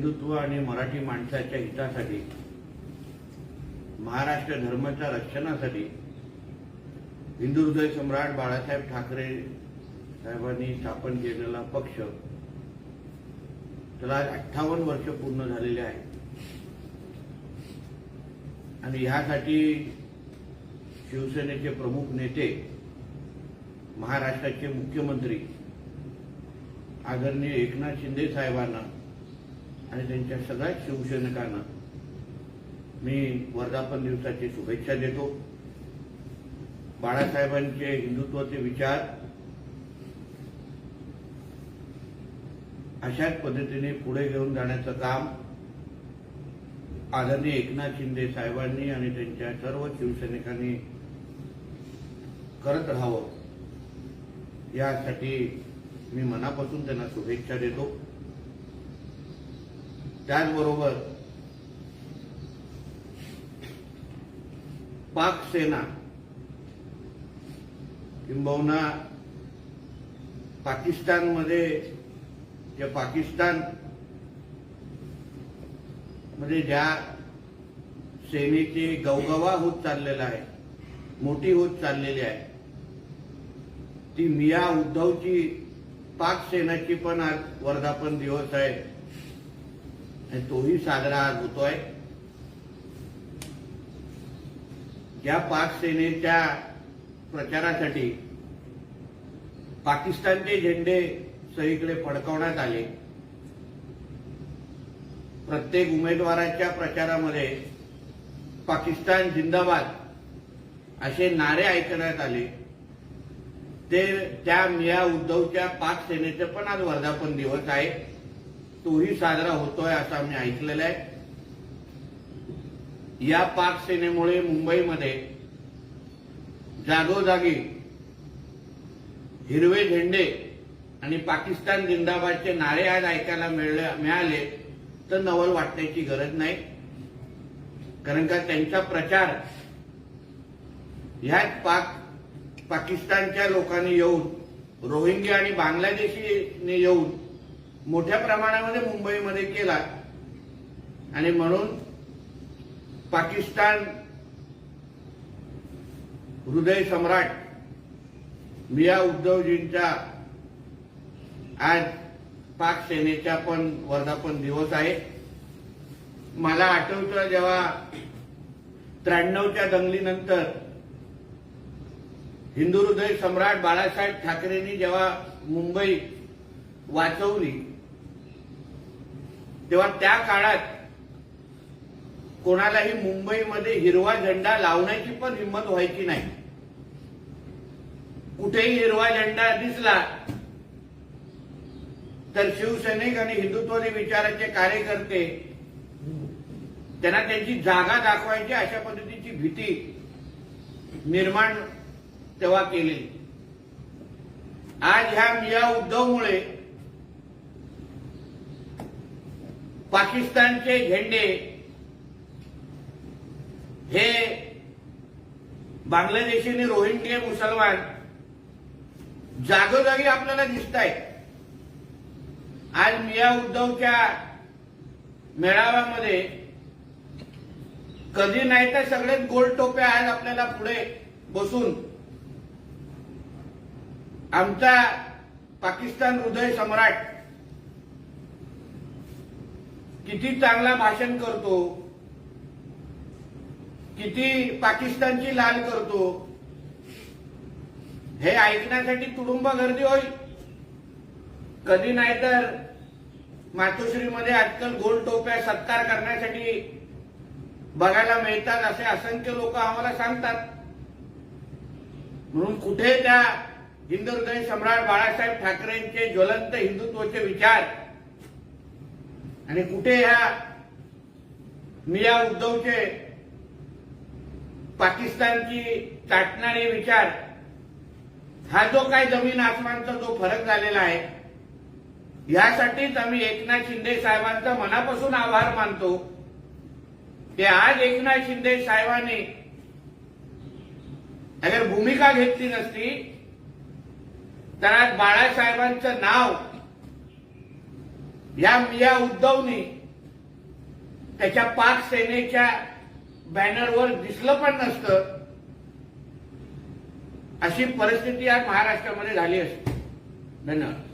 हिंदुत्व आणि मराठी माणसाच्या हितासाठी महाराष्ट्र धर्माच्या रक्षणासाठी हिंदू हृदय सम्राट बाळासाहेब ठाकरे साहेबांनी स्थापन केलेला पक्ष त्याला अठ्ठावन्न वर्ष पूर्ण झालेले आहे आणि ह्यासाठी शिवसेनेचे प्रमुख नेते महाराष्ट्राचे मुख्यमंत्री आदरणीय एकनाथ शिंदे साहेबांना आणि त्यांच्या सगळ्या शिवसैनिकांना मी वर्धापन दिवसाची शुभेच्छा देतो. बाळासाहेबांचे हिंदुत्वाचे विचार अशाच पद्धतीने पुढे घेऊन जाण्याचं काम आदरणीय एकनाथ शिंदे साहेबांनी आणि त्यांच्या सर्व शिवसैनिकांनी करत राहावं. यासाठी मी मनापासून त्यांना शुभेच्छा देतो. त्याचबरोबर पाक सेना किंबहुना पाकिस्तानमध्ये जे पाकिस्तानमध्ये ज्या सेनेची गवगवा होत चाललेला आहे मोठी होत चाललेली आहे ती मिया उद्धवची पाक सेनाची पण आज वर्धापन दिवस आहे. आणि तोही सागरात आज होतोय ज्या पाक सेनेच्या प्रचारासाठी पाकिस्तानचे झेंडे सगळीकडे फडकवण्यात आले प्रत्येक उमेदवाराच्या प्रचारामध्ये पाकिस्तान जिंदाबाद असे नारे ऐकण्यात आले ते त्या मिया उद्धवच्या पाक सेनेचं पण आज वर्धापन दिवस आहे तोही साजरा होतोय असं आम्ही ऐकलेलं आहे. या पाक सेनेमुळे मुंबईमध्ये जागोजागी हिरवे झेंडे आणि पाकिस्तान जिंदाबादचे नारे आज ऐकायला मिळाले तर नवल वाटण्याची गरज नाही. कारण का त्यांचा प्रचार ह्याच पाक पाकिस्तानच्या लोकांनी येऊन रोहिंग्या आणि बांगलादेशीने येऊन मोठ्या प्रमाणामध्ये मुंबईमध्ये केला. आणि म्हणून पाकिस्तान हृदय सम्राट मिया उद्धवजींचा आज पाक सेनेचा पण वर्धापन दिवस आहे. मला आठवतं जेव्हा त्र्याण्णवच्या दंगलीनंतर हिंदू हृदय सम्राट बाळासाहेब ठाकरेंनी जेव्हा मुंबई वाचवली तेव्हा त्या काळात कोणालाही मुंबईमध्ये हिरवा झेंडा लावण्याची पण हिंमत व्हायची नाही. कुठेही हिरवा झेंडा दिसला तर शिवसैनिक आणि हिंदुत्ववादी विचाराचे कार्यकर्ते त्यांना त्यांची जागा दाखवायची अशा पद्धतीची भीती निर्माण तेव्हा केली. आज ह्या मिया उद्धवमुळे पाकिस्तानचे झेंडे हे बांगलादेशी आणि रोहिंग्य मुसलमान जागोजागी आपल्याला दिसत आहेत आज मिया उद्धवच्या मेळाव्यामध्ये कधी नाही तर सगळेच गोल टोप्या आज आपल्याला पुढे बसून आमचा पाकिस्तान हृदय सम्राट किती चांगला भाषण करतो किती पाकिस्तानची लाल करतो हे ऐकण्यासाठी तुडुंब गर्दी होईल कधी नाही तर मातोश्रीमध्ये आजकाल गोल टोप्या सत्कार करण्यासाठी बघायला मिळतात असे असंख्य लोक आम्हाला सांगतात. म्हणून कुठे त्या हिंदू हृदय सम्राट बाळासाहेब ठाकरेंचे ज्वलंत हिंदुत्वाचे विचार आणि कुठे ह्या मिया उद्धवचे पाकिस्तानची चाटणारे विचार हा जो काय जमीन आसमानचा जो फरक झालेला आहे यासाठीच आम्ही एकनाथ शिंदे साहेबांचा मनापासून आभार मानतो की आज एकनाथ शिंदे साहेबांनी अगर भूमिका घेतली नसती तर आज बाळासाहेबांचं नाव या मिया उद्धवने त्याच्या पाक सेनेच्या बॅनरवर दिसलं पण नसतं. अशी परिस्थिती आज महाराष्ट्रामध्ये झाली असते. धन्यवाद.